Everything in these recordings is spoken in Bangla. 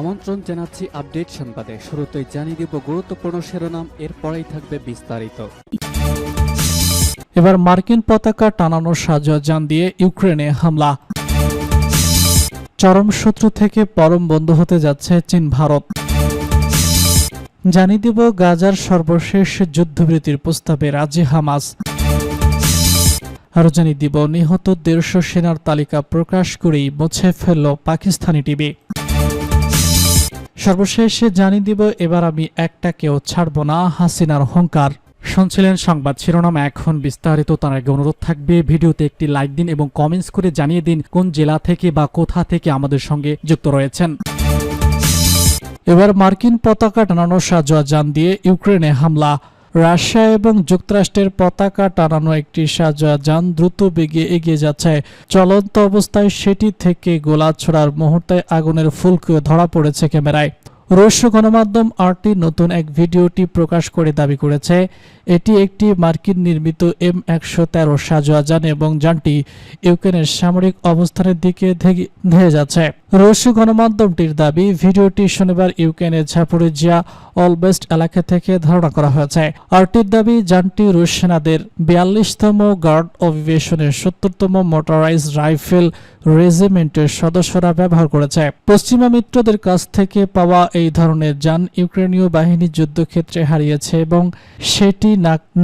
আমন্ত্রণ জানাচ্ছি আপডেট সংবাদে। শুরুতেই জানিয়ে দিব গুরুত্বপূর্ণ শিরোনাম, এরপরেই থাকবে বিস্তারিত। এবার মার্কিন পতাকা টানানোর সাজা যান দিয়ে ইউক্রেনে হামলা। চরম শত্রু থেকে পরম বন্ধু হতে যাচ্ছে চীন, ভারত। জানিয়ে দিব গাজার সর্বশেষ যুদ্ধবিরতির প্রস্তাবে রাজি হামাস। আরও জানিয়ে দিব, নিহত দেড়শো সেনার তালিকা প্রকাশ করেই মুছে ফেলল পাকিস্তানি টিভি। সর্বশেষে জানিয়ে দিব, এবার আমি একটাকেও ছাড়ব না। হাসিনার হংকার শুনছিলেন সংবাদ শিরোনাম, এখন বিস্তারিত তার আগে অনুরোধ থাকবে, ভিডিওতে একটি লাইক দিন এবং কমেন্টস করে জানিয়ে দিন কোন জেলা থেকে বা কোথা থেকে আমাদের সঙ্গে যুক্ত রয়েছেন। এবার মার্কিন পতাকা টানানো সাজোয়া যান দিয়ে ইউক্রেনে হামলা। রাশিয়া এবং যুক্তরাষ্ট্রের পতাকা টানানো একটি সাজোয়া যান দ্রুত বেগে এগিয়ে যাচ্ছে। চলন্ত অবস্থায় সেটি থেকে গোলা ছোড়ার মুহূর্তে আগুনের ফুলকে ধরা পড়েছে ক্যামেরায়। রুশ গণমাধ্যম আরটি নতুন এক ভিডিওটি প্রকাশ করে দাবি করেছে এটি একটি মার্কিন নির্মিত এম একশো তেরো সাজোয়া যান এবং যানটি ইউক্রেনের সামরিক অবস্থানের দিকে ধেয়ে যাচ্ছে। রুশ গণমাধ্যমটির দাবি, ভিডিওটি শনিবার ইউক্রেনের ঝাপুরিজিয়া অলবেস্ট এলাকা থেকে ধারণা করা হয়েছে। আরটির দাবি, যানটি রুশ সেনাদের বিয়াল্লিশতম গার্ড অভিবেশনের সত্তরতম মোটরাইজ রাইফেল রেজিমেন্টের সদস্যরা ব্যবহার করেছে। পশ্চিমা মিত্রদের কাছ থেকে পাওয়া এই ধরনের যান ইউক্রেনীয় বাহিনী যুদ্ধক্ষেত্রে হারিয়েছে এবং সেটি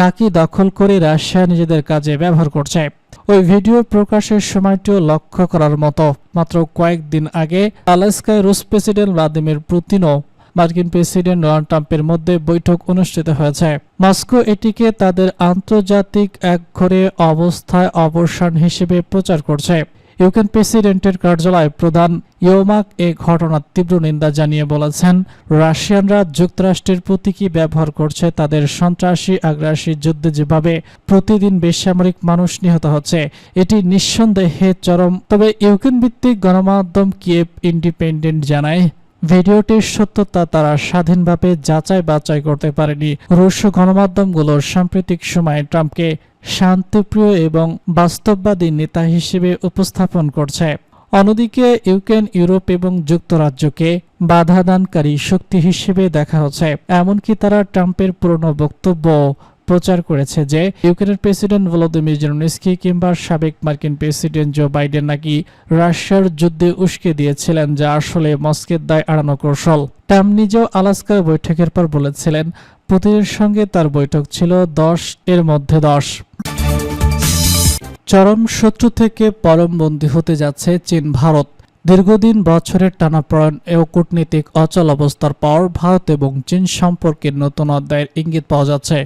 নাকি দখল করে রাশিয়া নিজেদের কাজে ব্যবহার করছে। ওই ভিডিও প্রকাশের সময়টিও লক্ষ্য করার মতো। মাত্র কয়েকদিন আগে আলাস্কায় রুশ প্রেসিডেন্ট ভ্লাদিমির পুতিনও মার্কিন প্রেসিডেন্ট ডোনাল্ড ট্রাম্পের মধ্যে বৈঠক অনুষ্ঠিত হয়েছে। মস্কো এটিকে তাদের আন্তর্জাতিক একঘরে অবস্থায় অবসান হিসেবে প্রচার করছে। ইউক্রেন প্রেসিডেন্টের কার্যালয় প্রধান ইয়োমাক এ ঘটনার তীব্র নিন্দা জানিয়ে বলেছেন, রাশিয়ানরা যুক্তরাষ্ট্রের প্রতীকী ব্যবহার করছে তাদের সন্ত্রাসী আগ্রাসী যুদ্ধে যেভাবে প্রতিদিন বেসামরিক মানুষ নিহত হচ্ছে, এটি নিঃসন্দেহে চরম। তবে ইউক্রেন ভিত্তিক গণমাধ্যম কিয়েভ ইন্ডিপেন্ডেন্ট জানায় ভিডিওটির সত্যতা তারা স্বাধীনভাবে যাচাই বাছাই করতে পারেনি। রুশ গণমাধ্যমগুলোর সাম্প্রতিক সময়ে ট্রাম্পকে শান্তিপ্রিয় এবং বাস্তববাদী নেতা হিসেবে উপস্থাপন করছে। অন্যদিকে, ইউক্রেন, ইউরোপ এবং যুক্তরাজ্যকে বাধাদানকারী শক্তি হিসেবে দেখা হচ্ছে। এমনকি তারা ট্রাম্পের পুরনো বক্তব্য প্রচার করেছে যে ইউক্রেনের প্রেসিডেন্ট ভলোদিমির জেলনস্কি কিংবা সাবেক মার্কিন প্রেসিডেন্ট জো বাইডেন নাকি রাশিয়ার যুদ্ধে উস্কে দিয়েছিলেন, যা আসলে মস্কের দায় এড়ানো কৌশল। ট্রাম্প নিজেও আলাস্কার বৈঠকের পর বলেছিলেন, পুতিনের সঙ্গে তার বৈঠক ছিল দশ, এর মধ্যে দশ। চরম শত্রু থেকে পরম বন্দী হতে যাচ্ছে চীন, ভারত। দীর্ঘদিন বছরের টানাপড়েন ও কূটনীতিক অচল অবস্থার পর ভারত এবং চীন সম্পর্কের নতুন অধ্যায়ের ইঙ্গিত পাওয়া যাচ্ছে।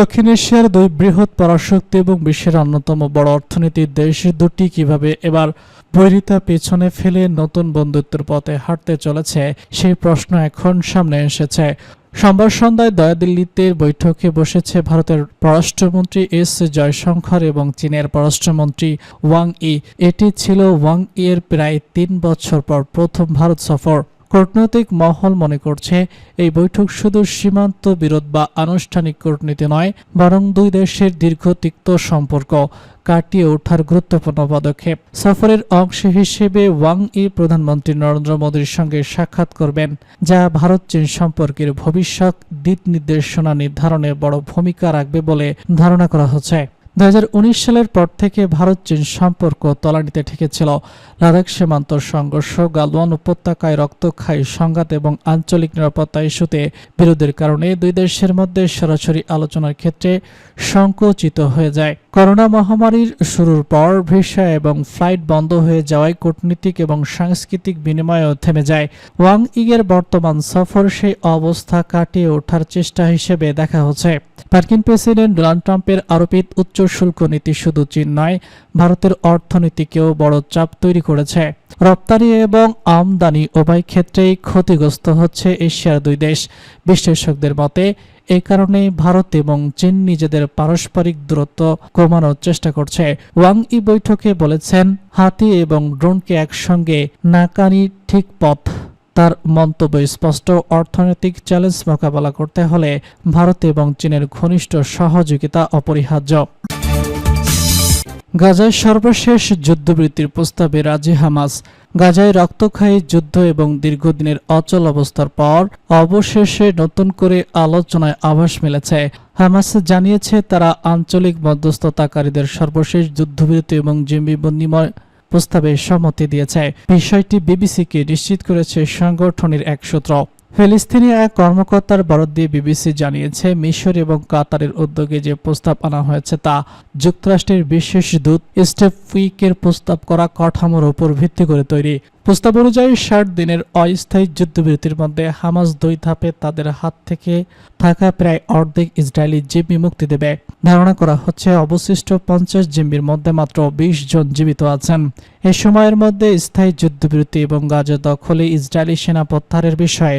দক্ষিণ এশিয়ার দুই বৃহৎ পরাশক্তি এবং বিশ্বের অন্যতম বড় অর্থনীতির দেশ দুটি কীভাবে এবার বৈরিতা পেছনে ফেলে নতুন বন্ধুত্বের পথে হাঁটতে চলেছে, সেই প্রশ্ন এখন সামনে এসেছে। সোমবার সন্ধ্যায় নয়াদিল্লিতে বৈঠকে বসেছে ভারতের পররাষ্ট্রমন্ত্রী এস জয়শঙ্কর এবং চীনের পররাষ্ট্রমন্ত্রী ওয়াং ই। এটি ছিল ওয়াং ই এর প্রায় তিন বছর পর প্রথম ভারত সফর। কূটনৈতিক মহল মনে করছে, এই বৈঠক শুধু সীমান্ত বিরোধ বা আনুষ্ঠানিক কূটনীতি নয়, বরং দুই দেশের দীর্ঘ তিক্ত সম্পর্ক কাটিয়ে ওঠার গুরুত্বপূর্ণ পদক্ষেপ। সফরের অংশ হিসেবে ওয়াং ই প্রধানমন্ত্রী নরেন্দ্র মোদীর সঙ্গে সাক্ষাৎ করবেন, যা ভারত চীন সম্পর্কের ভবিষ্যৎ দিক নির্দেশনা নির্ধারণে বড় ভূমিকা রাখবে বলে ধারণা করা হচ্ছে। দু হাজার উনিশ সালের পর থেকে ভারত চীন সম্পর্ক তলানিতে ঠেকেছিল। লাদাখ সীমান্ত সংঘর্ষ, গালওয়ান উপত্যকায় রক্তক্ষয়ী সংঘাত এবং আঞ্চলিক নিরাপত্তা ইস্যুতে বিরোধের কারণে দুই দেশের মধ্যে সরাসরি আলোচনার ক্ষেত্রে সংকুচিত হয়ে যায়। করোনা মহামারীর শুরুর পর ভিসা এবং ফ্লাইট বন্ধ হয়ে যাওয়ায় কূটনীতিক এবং সাংস্কৃতিক বিনিময়ও থেমে যায়। ওয়াং ইগের বর্তমান সফর সেই অবস্থা কাটিয়ে ওঠার চেষ্টা হিসেবে দেখা হচ্ছে। মার্কিন প্রেসিডেন্ট ডোনাল্ড ট্রাম্পের আরোপিত উচ্চ শুল্ক নীতি শুধু চীন নয়, ভারতের অর্থনীতিকেও বড় চাপ তৈরি করেছে। রপ্তানি এবং আমদানি উভয় ক্ষেত্রেই ক্ষতিগ্রস্ত হচ্ছে এশিয়ার দুই দেশ। বিশ্লেষকদের মতে এ কারণে ভারত এবং চীন নিজেদের পারস্পরিক দূরত্ব কমানোর চেষ্টা করছে। ওয়াং ই বৈঠকে বলেছেন, হাতি এবং ড্রোনকে একসঙ্গে নাকানি ঠিক পথ। তার মন্তব্য স্পষ্ট, অর্থনৈতিক চ্যালেঞ্জ মোকাবেলা করতে হলে ভারত এবং চীনের ঘনিষ্ঠ সহযোগিতা অপরিহার্য। গাজায় সর্বশেষ যুদ্ধবৃত্তির প্রস্তাবে রাজি হামাস। গাজায় রক্তক্ষয়ী যুদ্ধ এবং দীর্ঘদিনের অচল অবস্থার পর অবশেষে নতুন করে আলোচনায় আভাস মিলেছে। হামাস জানিয়েছে তারা আঞ্চলিক মধ্যস্থতাকারীদের সর্বশেষ যুদ্ধবিরতি এবং জিম্মি বিনিময় প্রস্তাবে সম্মতি দিয়েছে। বিষয়টি বিবিসিকে নিশ্চিত করেছে সংগঠনের এক সূত্র। ফিলিস্তিনি এক কর্মকর্তার বরাদ দিয়ে বিবিসি জানিয়েছে, মিশর এবং কাতারের উদ্যোগে যে প্রস্তাব আনা হয়েছে তা যুক্তরাষ্ট্রের বিশেষ দূত স্টেফ উইকের প্রস্তাব করা কাঠামোর উপর ভিত্তি করে তৈরি। প্রস্তাব অনুযায়ী ষাট দিনের অস্থায়ী যুদ্ধবিরতির মধ্যে হামাস দুই ধাপে তাদের হাত থেকে থাকা প্রায় অর্ধেক ইসরায়েলি জিম্মি মুক্তি দেবে। ধারণা করা হচ্ছে অবশিষ্ট পঞ্চাশ জিম্মির মধ্যে মাত্র বিশ জন জীবিত আছেন। এ সময়ের মধ্যে স্থায়ী যুদ্ধবিরতি এবং গাজা দখলে ইসরায়েলি সেনা প্রত্যাহারের বিষয়ে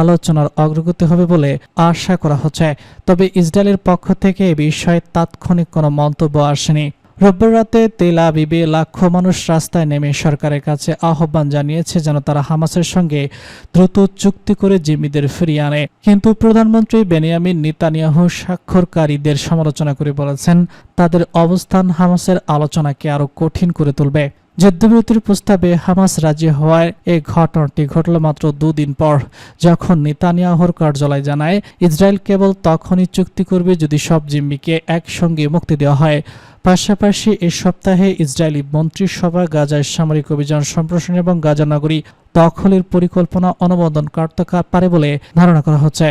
আলোচনার অগ্রগতি হবে বলে আশা করা হচ্ছে। তবে ইসরায়েলের পক্ষ থেকে এ বিষয়ে তাৎক্ষণিক কোনো মন্তব্য আসেনি। রোববার রাতে তেল আবিবে লাখো মানুষ রাস্তায় নেমে সরকারের কাছে আহ্বান জানিয়েছে যেন তারা হামাসের সঙ্গে দ্রুত চুক্তি করে জিম্মিদের ফিরিয়ে আনে। কিন্তু প্রধানমন্ত্রী বেনিয়ামিন নিতানিয়াহু স্বাক্ষরকারীদের সমালোচনা করে বলেছেন, তাদের অবস্থান হামাসের আলোচনাকে আরও কঠিন করে তুলবে। যুদ্ধবিরতির প্রস্তাবে হামাস রাজি হওয়ায় এই ঘটনাটি ঘটল মাত্র দুদিন পর। যখন নেতানিয়াহুর কার্যালয় জানায়, ইসরায়েল কেবল তখনই চুক্তি করবে যদি সব জিম্মিকে একসঙ্গে মুক্তি দেওয়া হয়। পাশাপাশি এ সপ্তাহে ইসরায়েলি মন্ত্রিসভা গাজায় সামরিক অভিযান সম্প্রসারণ এবং গাজা নগরী দখলের পরিকল্পনা অনুমোদন করতে পারে বলে ধারণা করা হচ্ছে।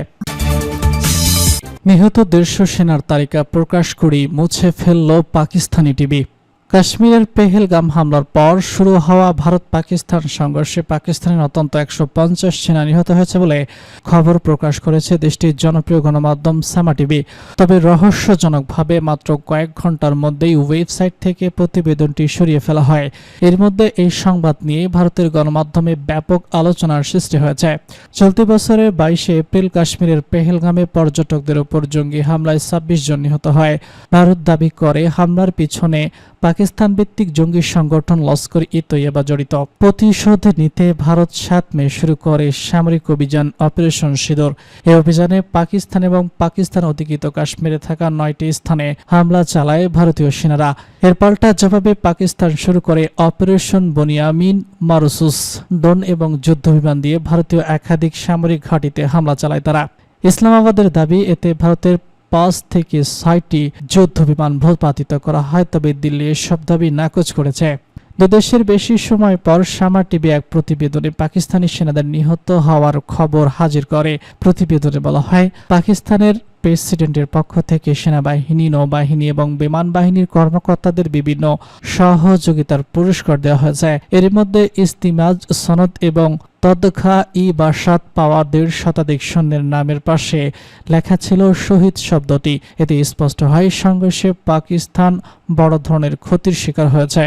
নিহত দেড়শো সেনার তালিকা প্রকাশ করি মুছে ফেলল পাকিস্তানি টিভি। কাশ্মীরের পেহেলগাম হামলার পর শুরু হওয়া ভারত পাকিস্তান সংঘর্ষে পাকিস্তানের অত্যন্ত একশো পঞ্চাশ সেনা নিহত হয়েছে বলে খবর প্রকাশ করেছে দেশটির জনপ্রিয় গণমাধ্যম সামা টিভি। তবে রহস্যজনকভাবে মাত্র কয়েক ঘণ্টার মধ্যেই ওয়েবসাইট থেকে প্রতিবেদনটি সরিয়ে ফেলা হয়। এর মধ্যে এই সংবাদ নিয়ে ভারতের গণমাধ্যমে ব্যাপক আলোচনার সৃষ্টি হয়েছে। চলতি বছরের বাইশে এপ্রিল কাশ্মীরের পেহেলগামে পর্যটকদের উপর জঙ্গি হামলায় ছাব্বিশ জন নিহত হয়। ভারত দাবি করে, হামলার পিছনে পাকিস্তান ভিত্তিক জঙ্গি সংগঠন লস্কর ই তৈয়বা জড়িত। প্রতিশোধ নিতে ভারত সাত মে শুরু করে সামরিক অভিযান অপারেশন সিঁদুর। এই অভিযানে পাকিস্তান এবং পাকিস্তান অধিকৃত কাশ্মীরে থাকা নয়টি স্থানে হামলা চালায় ভারতীয় সেনারা। এর পাল্টা জবাবে পাকিস্তান শুরু করে অপারেশন বনিয়ামিন মারুসুস ডন এবং যুদ্ধবিমান দিয়ে ভারতীয় একাধিক সামরিক ঘাঁটিতে হামলা চালায় তারা। ইসলামাবাদের দাবি, এতে ভারতের পাঁচ থেকে ছয়টি যুদ্ধ বিমান ভূপাতিত করা হয় তবে দিল্লি এসব দাবি নাকচ করেছে। দুদেশের বেশি সময় পর সামা টিভি এক প্রতিবেদনে পাকিস্তানি সেনাদের নিহত হওয়ার খবর হাজির করে। প্রতিবেদনে বলা হয়, পাকিস্তানের প্রেসিডেন্টের পক্ষ থেকে সেনাবাহিনী, নৌবাহিনী এবং বিমান বাহিনীর কর্মকর্তাদের বিভিন্ন সহযোগিতার পুরস্কার দেওয়া হয়েছে। এর মধ্যে ইস্তিমাজ, সনদ এবং তদখা ই বাসাত পাওয়া দেড় শতাধিক সৈন্যের নামের পাশে লেখা ছিল শহীদ শব্দটি। এতে স্পষ্ট হয়, সংঘর্ষে পাকিস্তান বড় ধরনের ক্ষতির শিকার হয়েছে।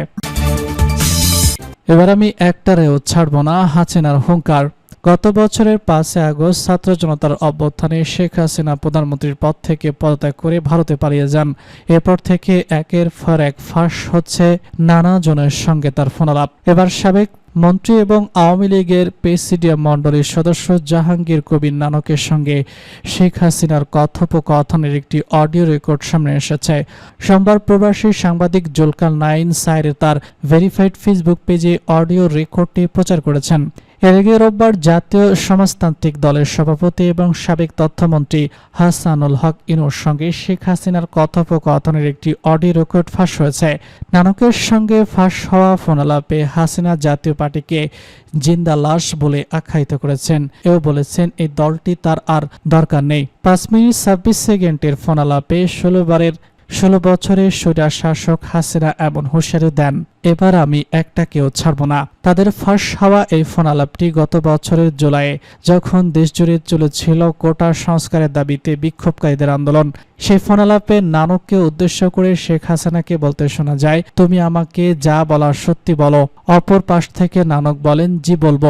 এবার আমি একটারেও ছাড়ব না হাসিনার হুঙ্কার। গত বছরের পাঁচই আগস্ট ছাত্র জনতার অভ্যুত্থানে শেখ হাসিনা প্রধানমন্ত্রীর পদ থেকে পদত্যাগ করে ভারতে পালিয়ে যান। এরপর থেকে একের পর এক ফাঁস হচ্ছে নানা জনের সঙ্গে তার ফোনালাপ। এবার সাবেক মন্ত্রী এবং আওয়ামী লীগের প্রেসিডিয়াম মণ্ডলীর সদস্য জাহাঙ্গীর কবির নানকের সঙ্গে শেখ হাসিনার কথোপকথনের একটি অডিও রেকর্ড সামনে এসেছে। সোমবার প্রবাসী সাংবাদিক জোলকাল নাইন সাইরে তার ভেরিফাইড ফেসবুক পেজে অডিও রেকর্ডটি প্রচার করেছেন। এর আগে রোববার জাতীয় সমাজতান্ত্রিক দলের সভাপতি এবং সাবেক তথ্যমন্ত্রী হাসানুল হক ইনুর সঙ্গে শেখ হাসিনার কথোপকথনের একটি অডিও রেকর্ড ফাঁস হয়েছে। নানকের সঙ্গে ফাঁস হওয়া ফোনালাপে হাসিনা জাতীয় পার্টিকে জিন্দা লাশ বলে আখ্যায়িত করেছেন। এও বলেছেন, এই দলটি তার আর দরকার নেই। পাঁচ মিনিট ছাব্বিশ সেকেন্ডের ফোনালাপে ষোলো বারের ষোলো বছরের সৈরা শাসক হাসিনা এমন হুঁশিয়ারি দেন, এবার আমি একটাকেও ছাড়ব না। তাদের ফাঁস হওয়া এই ফোন আলাপটি গত বছরের জুলাইয়ে যখন দেশজুড়ে চলেছিল কোটা সংস্কারের দাবিতে বিক্ষোভকারীদের আন্দোলন, সেই ফোন আলাপে নানককে উদ্দেশ্য করে শেখ হাসিনাকে বলতে শোনা যায়, তুমি আমাকে যা বলার সত্যি বলো। অপর পাশ থেকে নানক বলেন, জি বলব।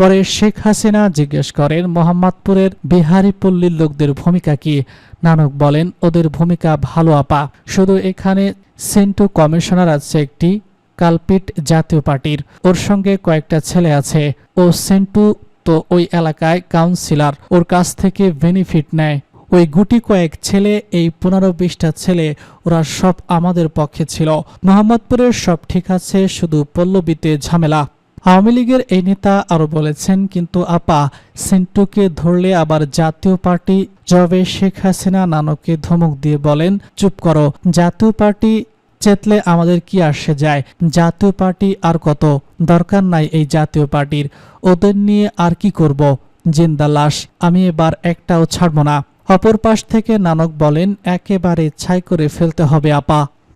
পরে শেখ হাসিনা জিজ্ঞেস করেন, মোহাম্মদপুরের বিহারি পল্লীর লোকদের ভূমিকা কি? নানক বলেন, ওদের ভূমিকা ভালো, আপা। শুধু এখানে সেন্টু কমিশনার আছে একটি, কালপিট জাতীয় পার্টির। ওর সঙ্গে কয়েকটা ছেলে আছে। ও সেন্টু তো ওই এলাকায় কাউন্সিলর। ওর কাছ থেকে বেনিফিট নেয়। ওই গুটি কয়েক ছেলে, এই পনেরো বিশটা ছেলে, ওরা সব আমাদের পক্ষে ছিল। মোহাম্মদপুরের সব ঠিক আছে, শুধু পল্লবীতে ঝামেলা। আওয়ামী লীগের এই নেতা আরও বলেছেন, কিন্তু আপা, সিন্টুকে ধরলে আবার জাতীয় পার্টি জবে শেখ হাসিনা নানককে ধমক দিয়ে বলেন, চুপ করো, জাতীয় পার্টি চেতলে আমাদের কি আসে যায়? জাতীয় পার্টি আর কত? দরকার নাই এই জাতীয় পার্টির। ওদের নিয়ে আর কি করব? জিন্দা লাশ, আমি এবার একটাও ছাড়ব না। অপর পাশ থেকে নানক বলেন, একেবারে ছাই করে ফেলতে হবে, আপা।